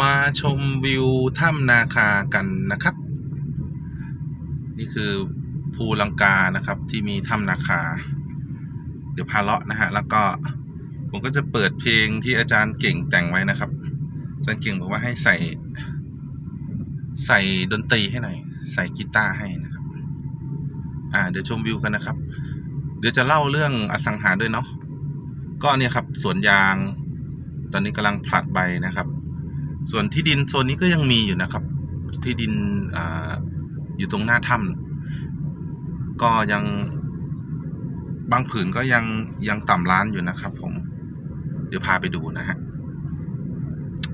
มาชมวิวถ้ำนาคากันนะครับ นี่คือภูลังกานะครับ ที่มีถ้ำนาคา เดี๋ยวพาเลาะนะฮะแล้วก็ผมก็จะเปิดเพลงที่อาจารย์เก่งแต่งไว้นะครับ อาจารย์เก่งบอกว่าให้ใส่ใส่ดนตรีให้หน่อยใส่กีตาร์ให้นะครับ อ่า เดี๋ยวชมวิวกันนะครับ เดี๋ยวจะเล่าเรื่องอสังหาด้วยเนาะก็เนี่ยครับสวนยาง ตอนนี้กำลังผลัดใบนะครับ ส่วนที่ดินโซนนี้ก็ยังมีอยู่นะครับ ที่ดินออยู่ตรงหน้าถ้ำก็ยังบางผืนก็ยังยังต่ำล้านอยู่นะครับ ผม เดี๋ยวพาไปดูนะฮะ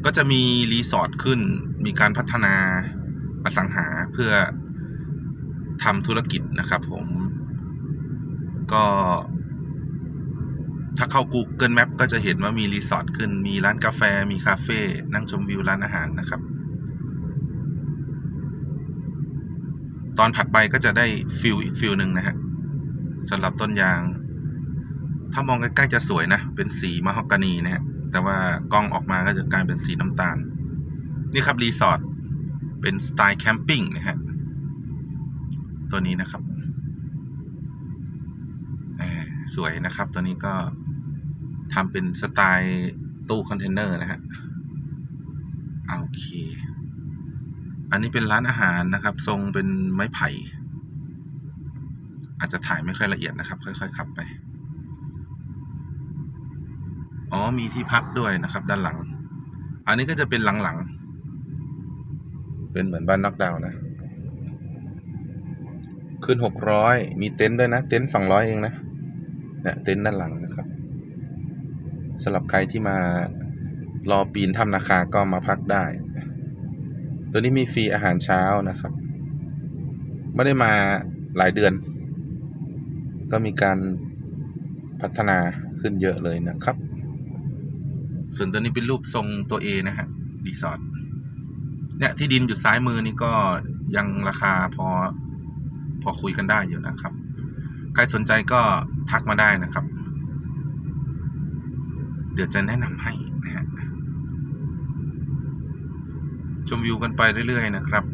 ก็จะมีรีสอร์ทขึ้น มีการพัฒนาอสังหาเพื่อทำธุรกิจนะครับ ผม ก็ ถ้าเข้า Google Map ก็จะเห็นว่ามีรีสอร์ทขึ้น มีร้านกาแฟ มีคาเฟ่ นั่งชมวิวร้านอาหารนะครับ ตอนผัดใบก็จะได้ฟิลอีกฟิลหนึ่งนะฮะสำหรับต้นยาง ถ้ามองใกล้ๆจะสวยนะ เป็นสีมะฮอกกานีนะฮะ แต่ว่ากล้องออกมาก็จะกลายเป็นสีน้ำตาล นี่ครับรีสอร์ท เป็นสไตล์แคมปิ้งนะฮะ ตัวนี้นะครับสวยนะครับ ตัวนี้ก็ ทำเป็นสไตล์ตู้คอนเทนเนอร์นะฮะโอเค อันนี้เป็นร้านอาหารนะครับ ทรงเป็นไม้ไผ่ อาจจะถ่ายไม่ค่อยละเอียดนะครับ ค่อยๆขับไป อ๋อมีที่พักด้วยนะครับ ด้านหลัง อันนี้ก็จะเป็นหลังๆ เป็นเหมือนบ้านน็อกดาวนะ ขึ้นหกร้อยมีเต็นท์ด้วยนะ เต็นท์สองร้อยเองนะเนี่ยเต็นท์ด้านหลังนะครับ สำหรับใครที่มารอปีนถ้ำนาคาก็มาพักได้ ตัวนี้มีฟรีอาหารเช้านะครับ ไม่ได้มาหลายเดือน ก็มีการพัฒนาขึ้นเยอะเลยนะครับ ส่วนตัวนี้เป็นรูปทรงตัวเอนะฮะรีสอร์ทเนี่ยที่ดินอยู่ซ้ายมือนี่ก็ยังราคาพอพอคุยกันได้อยู่นะครับ ใครสนใจก็ทักมาได้นะครับ ดี๋ยวจะแนะนำให้นะฮะชมวิวกันไปเรื่อย ๆ นะครับ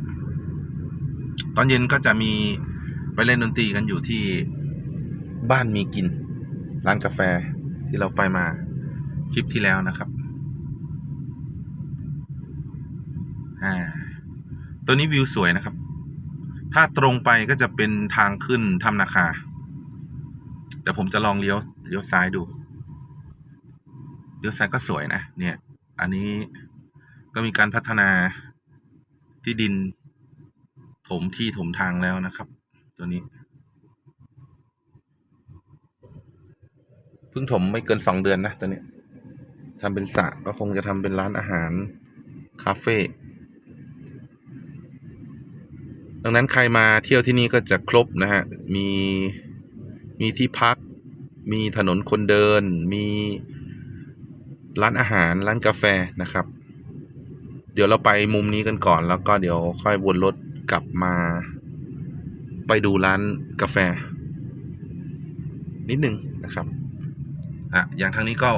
ตอนเย็นก็จะมีไปเล่นดนตรีกันอยู่ที่บ้านมีกิน ร้านกาแฟที่เราไปมาคลิปที่แล้วนะครับอ่าตัวนี้วิวสวยนะครับ ถ้าตรงไปก็จะเป็นทางขึ้นถ้ำนาคา แต่ผมจะลองเลี้ยวเลี้ยวซ้ายดู ยวซ้ายก็สวยนะ เนี่ย อันนี้ก็มีการพัฒนาที่ดิน ถมที่ถมทางแล้วนะครับ ตัวนี้เพิ่งถมไม่เกินสองเดือนนะตัวนี้ทำเป็นสระก็คงจะทำเป็นร้านอาหาร คาเฟ่ดังนั้นใครมาเที่ยวที่นี่ก็จะครบนะฮะ มี มีที่พัก มีถนนคนเดิน มี ร้านอาหารร้านกาแฟนะครับ เดี๋ยวเราไปมุมนี้กันก่อน แล้วก็เดี๋ยวค่อยวนรถกลับมา ไปดูร้านกาแฟ นิดนึงนะครับอะอย่างทางนี้ก็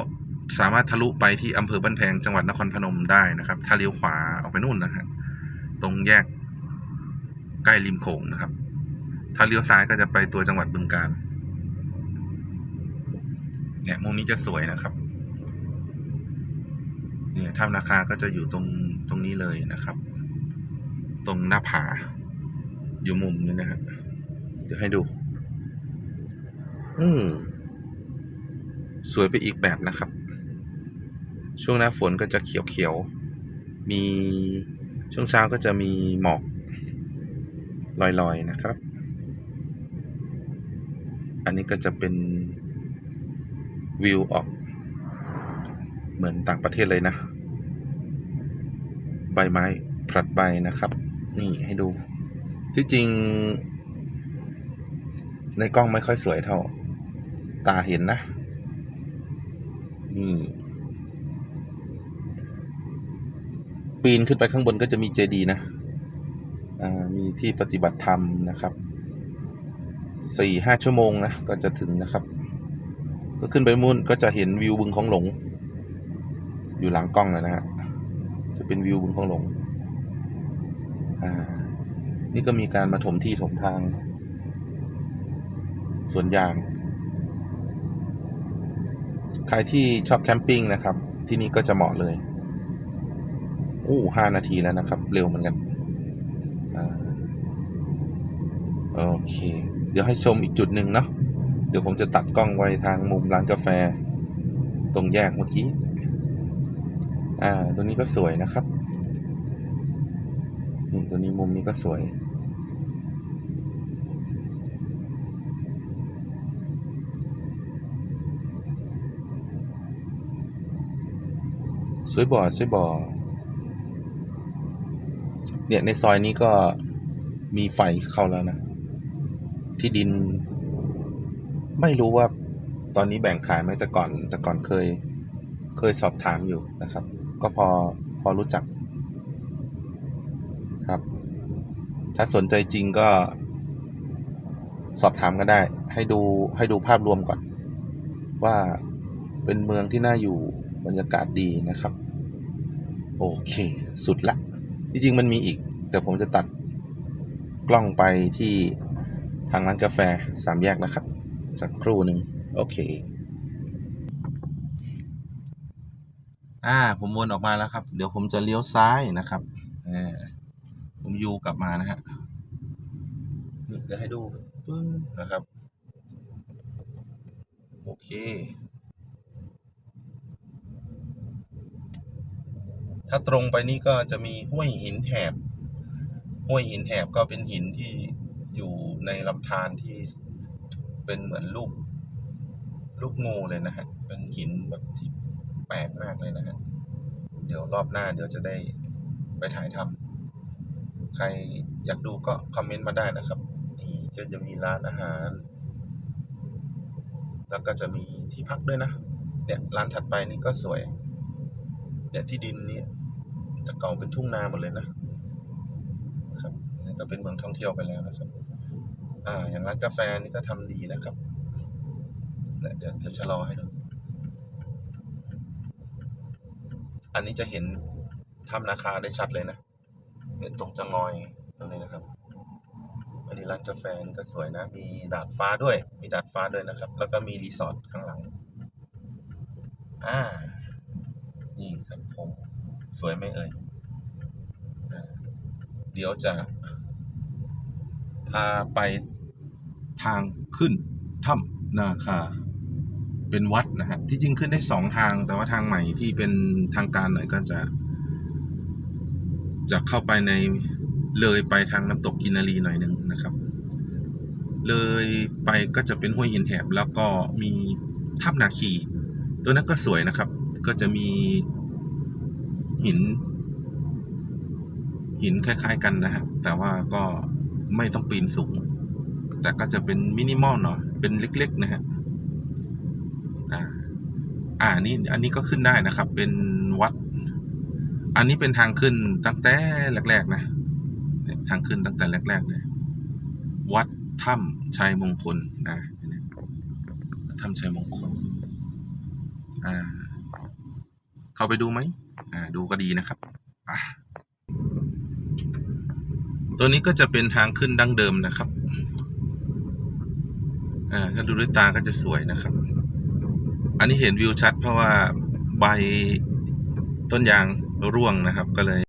สามารถทะลุไปที่อำเภอบ้านแพงจังหวัดนครพนมได้นะครับ ถ้าเลี้ยวขวาออกไปนู่นนะฮะตรงแยกใกล้ริมโขงนะครับ ถ้าเลี้ยวซ้ายก็จะไปตัวจังหวัดบึงกาฬเนี่ยมุมนี้จะสวยนะครับ เนี่ยถ้ำนาคาก็จะอยู่ตรงตรงนี้เลยนะครับ ตรงหน้าผา อยู่มุมนี้นะฮะเดี๋ยวให้ดู อืมสวยไปอีกแบบนะครับ ช่วงหน้าฝนก็จะเขียวๆ มีช่วงเช้าก็จะมีหมอกลอยๆนะครับ อันนี้ก็จะเป็นวิวออก เหมือนต่างประเทศเลยนะ ใบไม้ผลัดใบนะครับ นี่ให้ดู ที่จริง ในกล้องไม่ค่อยสวยเท่า ตาเห็นนะ นี่ ปีนขึ้นไปข้างบนก็จะมีเจดีย์นะมีที่ปฏิบัติธรรมนะครับสี่ห้าชั่วโมงนะ ก็จะถึงนะครับ ก็ขึ้นไปมุ่นก็จะเห็นวิวบึงของหลง อยู่หลังกล้องเลยนะฮะจะเป็นวิวบึงคงหลง อ่า นี่ก็มีการมาถมที่ถมทางสวนยาง ใครที่ชอบแคมปิ้งนะครับ ที่นี่ก็จะเหมาะเลยอู้ห้านาทีแล้วนะครับ เร็วเหมือนกันอ่าโอเค เดี๋ยวให้ชมอีกจุดหนึ่งเนาะเดี๋ยวผมจะตัดกล้องไว้ทางมุมร้านกาแฟ ตรงแยกเมื่อกี้ อ่า ตัวนี้ก็สวยนะครับนี่ตัวนี้มุมนี้ก็สวย สวยบ่อสวยบ่อเนี่ยในซอยนี้ก็มีไฟเข้าแล้วนะ ที่ดิน ไม่รู้ว่าตอนนี้แบ่งขายไหมแต่ก่อน แต่ก่อนเคย เคยสอบถามอยู่นะครับ ก็พอพอรู้จักครับ ถ้าสนใจจริงก็สอบถามกันได้ ให้ดูให้ดูภาพรวมก่อน ว่าเป็นเมืองที่น่าอยู่บรรยากาศดีนะครับ โอเค สุดละจริงๆมันมีอีก แต่ผมจะตัดกล้องไปที่ทางร้านกาแฟสามแยกนะครับ สักครู่หนึ่งโอเค อ่า ผมวนออกมาแล้วครับ เดี๋ยวผมจะเลี้ยวซ้ายนะครับอ่าผมยูกลับมานะฮะเดี๋ยวให้ดูปึ้งนะครับ โอเค ถ้าตรงไปนี่ก็จะมีห้วยหินแหบห้วยหินแหบก็เป็นหินที่อยู่ในลำธารที่เป็นเหมือนลูกลูกงูเลยนะฮะ เป็นหินแบบที่ แปลกมากเลยนะฮะเดี๋ยวรอบหน้าเดี๋ยวจะได้ไปถ่ายทำใครอยากดูก็คอมเมนต์มาได้นะครับนี่ก็จะมีร้านอาหาร แล้วก็จะมีที่พักด้วยนะเนี่ยร้านถัดไปนี่ก็สวยเนี่ยที่ดินนี่ยแต่เก่าเป็นทุ่งนาหมดเลยนะครับนี่ก็เป็นเมืองท่องเที่ยวไปแล้วนะครับ อ่า อย่างร้านกาแฟนี่ก็ทำดีนะครับเนี่ยเดี๋ยวเดี๋ยวชะลอให้ดู อันนี้จะเห็นถ้ำนาคาได้ชัดเลยนะเนี่ยตรงจะงอยตรงนี้นะครับ อันนี้ร้านกาแฟก็สวยนะ มีดาดฟ้าด้วย มีดาดฟ้าด้วยนะครับ แล้วก็มีรีสอร์ทข้างหลัง อ่า นี่ครับผมสวยไหมเอ่ย เดี๋ยวจะพาไปทางขึ้นถ้ำนาคา เป็นวัดนะฮะที่จริงขึ้นได้สองทาง แต่ว่าทางใหม่ที่เป็นทางการหน่อยก็จะ จะเข้าไปในเลยไปทางน้ำตกกินารีหน่อยหนึ่งนะครับ เลยไปก็จะเป็นห้วยหินแถบแล้วก็มีถ้ำนาคี ตัวนั้นก็สวยนะครับ ก็จะมีหิน หินคล้าย ๆ กันนะฮะแต่ว่าก็ไม่ต้องปีนสูง แต่ก็จะเป็นมินิมอลหน่อยเป็นเล็ก ๆ นะฮะ อ่านี่อันนี้ก็ขึ้นได้นะครับ เป็นวัด อันนี้เป็นทางขึ้นตั้งแต่แรก ๆ นะทางขึ้นตั้งแต่แรกๆเลยวัดถ้ำชัยมงคลนะถ้ำชัยมงคลอ่าเข้าไปดูไหมอ่าดูก็ดีนะครับอะตัวนี้ก็จะเป็นทางขึ้นดั้งเดิมนะครับอ่าถ้าดูด้วยตาก็จะสวยนะครับ อันนี้เห็นวิวชัดเพราะว่าใบต้นยางร่วงนะครับก็เลย